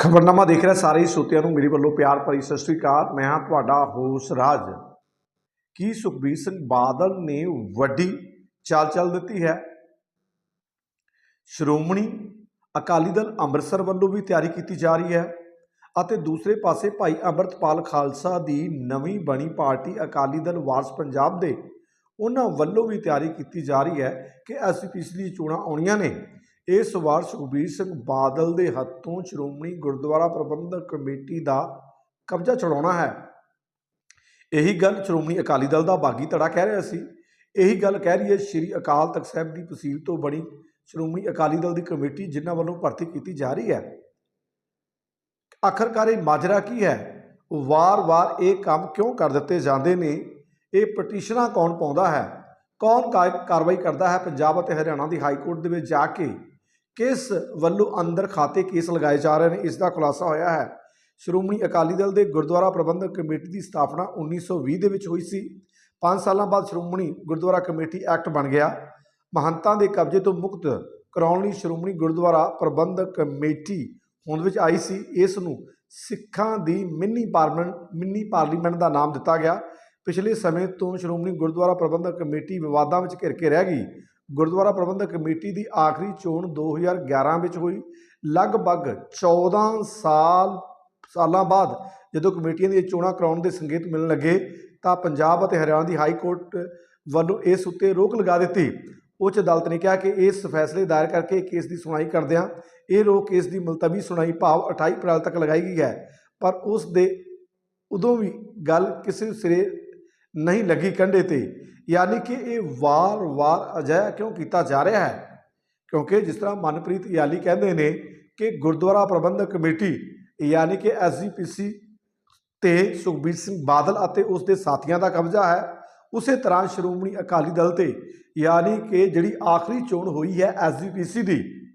ਖਬਰਨਾਮਾ ਦੇਖ ਰਿਹਾ ਸਾਰੇ ਹੀ ਨੂੰ ਮੇਰੇ ਵੱਲੋਂ ਪਿਆਰ ਭਰੀ ਸਤਿ ਸ੍ਰੀ ਅਕਾਲ। ਮੈਂ ਹਾਂ ਤੁਹਾਡਾ ਹੋਸ ਰਾਜ। ਕੀ ਸੁਖਬੀਰ ਸਿੰਘ ਬਾਦਲ ਨੇ ਵੱਡੀ ਚਾਲ ਚੱਲ ਦਿੱਤੀ ਹੈ? ਸ਼੍ਰੋਮਣੀ ਅਕਾਲੀ ਦਲ ਅੰਮ੍ਰਿਤਸਰ ਵੱਲੋਂ ਵੀ ਤਿਆਰੀ ਕੀਤੀ ਜਾ ਰਹੀ ਹੈ ਅਤੇ ਦੂਸਰੇ ਪਾਸੇ ਭਾਈ ਅੰਮ੍ਰਿਤਪਾਲ ਖਾਲਸਾ ਦੀ ਨਵੀਂ ਬਣੀ ਪਾਰਟੀ ਅਕਾਲੀ ਦਲ ਵਾਰਸ ਪੰਜਾਬ ਦੇ ਉਹਨਾਂ ਵੱਲੋਂ ਵੀ ਤਿਆਰੀ ਕੀਤੀ ਜਾ ਰਹੀ ਹੈ ਕਿ ਅਸੀਂ ਪਿਛਲੀ ਚੋਣਾਂ ਆਉਣੀਆਂ ਨੇ। ਇਸ ਵਾਰ ਸੁਖਬੀਰ ਸਿੰਘ ਬਾਦਲ ਦੇ ਹੱਥੋਂ ਸ਼੍ਰੋਮਣੀ ਗੁਰਦੁਆਰਾ ਪ੍ਰਬੰਧਕ ਕਮੇਟੀ ਦਾ ਕਬਜ਼ਾ ਛੁਡਾਉਣਾ ਹੈ। ਇਹੀ ਗੱਲ ਸ਼੍ਰੋਮਣੀ ਅਕਾਲੀ ਦਲ ਦਾ ਬਾਗੀ ਧੜਾ ਕਹਿ ਰਿਹਾ ਸੀ। ਇਹੀ ਗੱਲ ਕਹਿ ਰਹੀ ਹੈ ਸ੍ਰੀ ਅਕਾਲ ਤਖਤ ਸਾਹਿਬ ਦੀ ਤਹਿਸੀਲ ਤੋਂ ਬਣੀ ਸ਼੍ਰੋਮਣੀ ਅਕਾਲੀ ਦਲ ਦੀ ਕਮੇਟੀ ਜਿਨ੍ਹਾਂ ਵੱਲੋਂ ਭਰਤੀ ਕੀਤੀ ਜਾ ਰਹੀ ਹੈ। ਆਖਰਕਾਰ ਇਹ ਮਾਜਰਾ ਕੀ ਹੈ? ਵਾਰ-ਵਾਰ ਇਹ ਕੰਮ ਕਿਉਂ ਕਰ ਦਿੱਤੇ ਜਾਂਦੇ ਨੇ? ਇਹ ਪਟੀਸ਼ਨਾਂ ਕੌਣ ਪਾਉਂਦਾ ਹੈ? ਕੌਣ ਕਾਰਵਾਈ ਕਰਦਾ ਹੈ? ਪੰਜਾਬ ਅਤੇ ਹਰਿਆਣਾ ਦੀ ਹਾਈ ਕੋਰਟ ਦੇ ਵਿੱਚ ਜਾ ਕੇ ਕਿਸ ਵੱਲੋਂ ਅੰਦਰ ਖਾਤੇ ਕੇਸ ਲਗਾਏ ਜਾ ਰਹੇ ਨੇ, ਇਸ ਦਾ ਖੁਲਾਸਾ ਹੋਇਆ ਹੈ। ਸ਼੍ਰੋਮਣੀ ਅਕਾਲੀ ਦਲ ਦੇ ਗੁਰਦੁਆਰਾ ਪ੍ਰਬੰਧਕ ਕਮੇਟੀ ਦੀ ਸਥਾਪਨਾ 1920 ਦੇ ਵਿੱਚ ਹੋਈ ਸੀ। 5 ਸਾਲਾਂ ਬਾਅਦ ਸ਼੍ਰੋਮਣੀ ਗੁਰਦੁਆਰਾ ਕਮੇਟੀ ਐਕਟ ਬਣ ਗਿਆ। ਮਹੰਤਾਂ ਦੇ ਕਬਜ਼ੇ ਤੋਂ ਮੁਕਤ ਕਰਾਉਣ ਲਈ ਸ਼੍ਰੋਮਣੀ ਗੁਰਦੁਆਰਾ ਪ੍ਰਬੰਧਕ ਕਮੇਟੀ ਹੋਂਦ ਵਿੱਚ ਆਈ ਸੀ। ਇਸ ਨੂੰ ਸਿੱਖਾਂ ਦੀ ਮਿੰਨੀ ਪਾਰਲੀਮੈਂਟ ਮਿੰਨੀ ਪਾਰਲੀਮੈਂਟ ਦਾ ਨਾਮ ਦਿੱਤਾ ਗਿਆ। ਪਿਛਲੇ ਸਮੇਂ ਤੋਂ ਸ਼੍ਰੋਮਣੀ ਗੁਰਦੁਆਰਾ ਪ੍ਰਬੰਧਕ ਕਮੇਟੀ ਵਿਵਾਦਾਂ ਵਿੱਚ ਘਿਰ ਕੇ ਰਹਿ ਗਈ। ਗੁਰਦੁਆਰਾ ਪ੍ਰਬੰਧਕ ਕਮੇਟੀ ਦੀ ਆਖਰੀ ਚੋਣ 2011 ਵਿੱਚ ਹੋਈ। ਲਗਭਗ 14 ਸਾਲ, ਸਾਲਾਂ ਬਾਅਦ ਜਦੋਂ ਕਮੇਟੀਆਂ ਦੀਆਂ ਚੋਣਾਂ ਕਰਾਉਣ ਦੇ ਸੰਕੇਤ ਮਿਲਣ ਲੱਗੇ, ਤਾਂ ਪੰਜਾਬ ਅਤੇ ਹਰਿਆਣਾ ਦੀ ਹਾਈ ਕੋਰਟ ਵੱਲੋਂ ਇਸ ਉੱਤੇ ਰੋਕ ਲਗਾ ਦਿੱਤੀ। ਉੱਚ ਅਦਾਲਤ ਨੇ ਕਿਹਾ ਕਿ ਇਸ ਫੈਸਲੇ ਦਾਇਰ ਕਰਕੇ ਕੇਸ ਦੀ ਸੁਣਵਾਈ ਕਰਦਿਆਂ ਇਹ ਰੋਕ ਕੇਸ ਦੀ ਮੁਲਤਵੀ ਸੁਣਾਈ ਭਾਵ 28 ਅਪ੍ਰੈਲ ਤੱਕ ਲਗਾਈ ਗਈ ਹੈ। ਪਰ ਉਸ ਦੇ ਉਦੋਂ ਵੀ ਗੱਲ ਕਿਸੇ ਸਿਰੇ ਨਹੀਂ ਲੱਗੀ ਕੰਢੇ ਤੇ। ਯਾਨੀ ਕਿ ਇਹ ਵਾਰ-ਵਾਰ ਅਜਿਹਾ ਕਿਉਂ ਕੀਤਾ ਜਾ ਰਿਹਾ ਹੈ? ਕਿਉਂਕਿ ਜਿਸ ਤਰ੍ਹਾਂ ਮਨਪ੍ਰੀਤ ਯਾਲੀ ਕਹਿੰਦੇ ਨੇ ਕਿ ਗੁਰਦੁਆਰਾ ਪ੍ਰਬੰਧਕ ਕਮੇਟੀ, ਯਾਨੀ ਕਿ ਐਸਜੀਪੀਸੀ ਤੇ ਸੁਖਬੀਰ ਸਿੰਘ ਬਾਦਲ ਅਤੇ ਉਸ ਦੇ ਸਾਥੀਆਂ ਦਾ ਕਬਜ਼ਾ ਹੈ, ਉਸੇ ਤਰ੍ਹਾਂ ਸ਼੍ਰੋਮਣੀ ਅਕਾਲੀ ਦਲ ਤੇ, ਯਾਨੀ ਕਿ ਜਿਹੜੀ ਆਖਰੀ ਚੋਣ ਹੋਈ ਹੈ ਐਸਜੀਪੀਸੀ ਦੀ,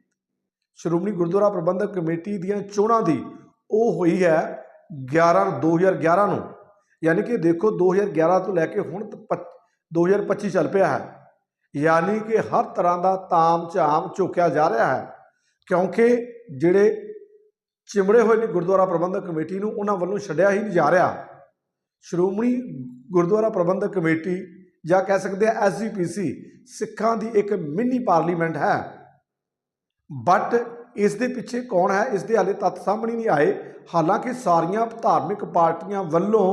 ਸ਼੍ਰੋਮਣੀ ਗੁਰਦੁਆਰਾ ਪ੍ਰਬੰਧਕ ਕਮੇਟੀ ਦੀਆਂ ਚੋਣਾਂ ਦੀ, ਉਹ ਹੋਈ ਹੈ 11 2011 ਨੂੰ। ਯਾਨੀ ਕਿ ਦੇਖੋ 2011 ਤੋਂ ਲੈ ਕੇ ਹੁਣ ਤੱਕ ਪੱਚ- 2025 ਚੱਲ ਪਿਆ ਹੈ। ਯਾਨੀ ਕਿ ਹਰ ਤਰ੍ਹਾਂ ਦਾ ਤਾਮ ਝਾਮ ਝੋਕਿਆ ਜਾ ਰਿਹਾ ਹੈ, ਕਿਉਂਕਿ ਜਿਹੜੇ ਚਿਮੜੇ ਹੋਏ ਨੇ ਗੁਰਦੁਆਰਾ ਪ੍ਰਬੰਧਕ ਕਮੇਟੀ ਨੂੰ ਉਹਨਾਂ ਵੱਲੋਂ ਛੱਡਿਆ ਹੀ ਨਹੀਂ ਜਾ ਰਿਹਾ। ਸ਼੍ਰੋਮਣੀ ਗੁਰਦੁਆਰਾ ਪ੍ਰਬੰਧਕ ਕਮੇਟੀ ਜਾਂ ਕਹਿ ਸਕਦੇ ਆ ਐਸਜੀਪੀਸੀ ਸਿੱਖਾਂ ਦੀ ਇੱਕ ਮਿੰਨੀ ਪਾਰਲੀਮੈਂਟ ਹੈ। ਬਟ ਇਸ ਦੇ ਪਿੱਛੇ ਕੌਣ ਹੈ? ਇਸ ਦੇ ਹਾਲੇ ਤੱਥ ਸਾਹਮਣੇ ਨਹੀਂ ਆਏ। ਹਾਲਾਂਕਿ ਸਾਰੀਆਂ ਧਾਰਮਿਕ ਪਾਰਟੀਆਂ ਵੱਲੋਂ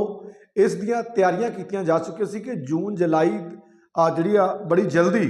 ਇਸ ਦੀਆਂ ਤਿਆਰੀਆਂ ਕੀਤੀਆਂ ਜਾ ਚੁੱਕੀਆਂ ਸੀ ਕਿ ਜੂਨ, ਜੁਲਾਈ ਜਿਹੜੀ ਆ ਬੜੀ ਜਲਦੀ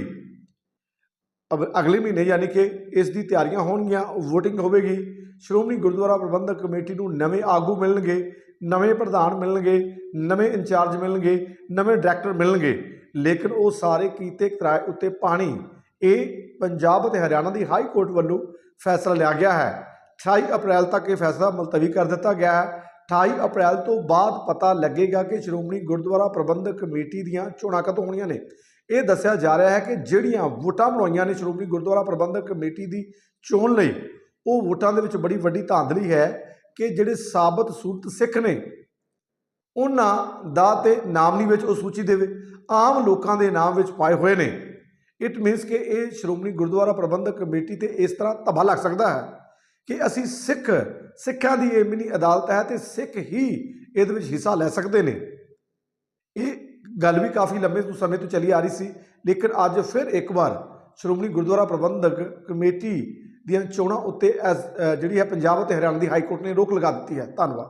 ਅਬ ਅਗਲੇ ਮਹੀਨੇ ਯਾਨੀ ਕਿ ਇਸ ਦੀ ਤਿਆਰੀਆਂ ਹੋਣਗੀਆਂ, VOTING ਹੋਵੇਗੀ। ਸ਼੍ਰੋਮਣੀ ਗੁਰਦੁਆਰਾ ਪ੍ਰਬੰਧਕ ਕਮੇਟੀ ਨੂੰ ਨਵੇਂ ਆਗੂ ਮਿਲਣਗੇ, ਨਵੇਂ ਪ੍ਰਧਾਨ ਮਿਲਣਗੇ, ਨਵੇਂ ਇੰਚਾਰਜ ਮਿਲਣਗੇ, ਨਵੇਂ ਡਾਇਰੈਕਟਰ ਮਿਲਣਗੇ। ਲੇਕਿਨ ਉਹ ਸਾਰੇ ਕੀਤੇ ਕਿਰਾਏ ਉੱਤੇ ਪਾਣੀ ਇਹ ਪੰਜਾਬ ਅਤੇ ਹਰਿਆਣਾ ਦੀ ਹਾਈ ਕੋਰਟ ਵੱਲੋਂ ਫੈਸਲਾ ਲਿਆ ਗਿਆ ਹੈ। 28 ਅਪ੍ਰੈਲ ਤੱਕ ਇਹ ਫੈਸਲਾ ਮੁਲਤਵੀ ਕਰ ਦਿੱਤਾ ਗਿਆ ਹੈ। 28 ਅਪ੍ਰੈਲ ਤੋਂ ਬਾਅਦ ਪਤਾ ਲੱਗੇਗਾ ਕਿ ਸ਼੍ਰੋਮਣੀ ਗੁਰਦੁਆਰਾ ਪ੍ਰਬੰਧਕ ਕਮੇਟੀ ਦੀਆਂ ਚੋਣਾਂ ਕਦੋਂ ਹੋਣੀਆਂ ਨੇ। ਇਹ ਦੱਸਿਆ ਜਾ ਰਿਹਾ ਹੈ ਕਿ ਜਿਹੜੀਆਂ ਵੋਟਾਂ ਬਣਾਈਆਂ ਨੇ ਸ਼੍ਰੋਮਣੀ ਗੁਰਦੁਆਰਾ ਪ੍ਰਬੰਧਕ ਕਮੇਟੀ ਦੀ ਚੋਣ ਲਈ, ਉਹ ਵੋਟਾਂ ਦੇ ਵਿੱਚ ਬੜੀ ਵੱਡੀ ਧਾਂਦਲੀ ਹੈ ਕਿ ਜਿਹੜੇ ਸਾਬਤ ਸੂਰਤ ਸਿੱਖ ਨੇ, ਉਹਨਾਂ ਦਾ ਤੇ ਨਾਮ ਨਹੀਂ ਵਿੱਚ ਉਹ ਸੂਚੀ ਦੇਵੇ, ਆਮ ਲੋਕਾਂ ਦੇ ਨਾਮ ਵਿੱਚ ਪਾਏ ਹੋਏ ਨੇ। ਇਟ ਮੀਨਸ ਕਿ ਇਹ ਸ਼੍ਰੋਮਣੀ ਗੁਰਦੁਆਰਾ ਪ੍ਰਬੰਧਕ ਕਮੇਟੀ ਤੇ ਇਸ ਤਰ੍ਹਾਂ ਧੱਬਾ ਲੱਗ ਸਕਦਾ ਹੈ ਕਿ ਅਸੀਂ ਸਿੱਖ, ਸਿੱਖਾਂ ਦੀ ਇਹ ਮਿਨੀ ਅਦਾਲਤ ਹੈ ਤੇ ਸਿੱਖ ਹੀ ਇਹਦੇ ਵਿੱਚ ਹਿੱਸਾ ਲੈ ਸਕਦੇ ਨੇ। ਇਹ ਗੱਲ ਵੀ ਕਾਫੀ ਲੰਬੇ ਤੋਂ ਸਮੇਂ ਤੋਂ ਚੱਲੀ ਆ ਰਹੀ ਸੀ, ਲੇਕਿਨ ਅੱਜ ਫਿਰ ਇੱਕ ਵਾਰ ਸ਼੍ਰੋਮਣੀ ਗੁਰਦੁਆਰਾ ਪ੍ਰਬੰਧਕ ਕਮੇਟੀ ਦੀਆਂ ਚੋਣਾਂ ਉੱਤੇ ਐਸ- ਜਿਹੜੀ ਹੈ ਪੰਜਾਬ ਅਤੇ ਹਰਿਆਣਾ ਦੀ ਹਾਈ ਕੋਰਟ ਨੇ ਰੋਕ ਲਗਾ ਦਿੱਤੀ ਹੈ। ਧੰਨਵਾਦ।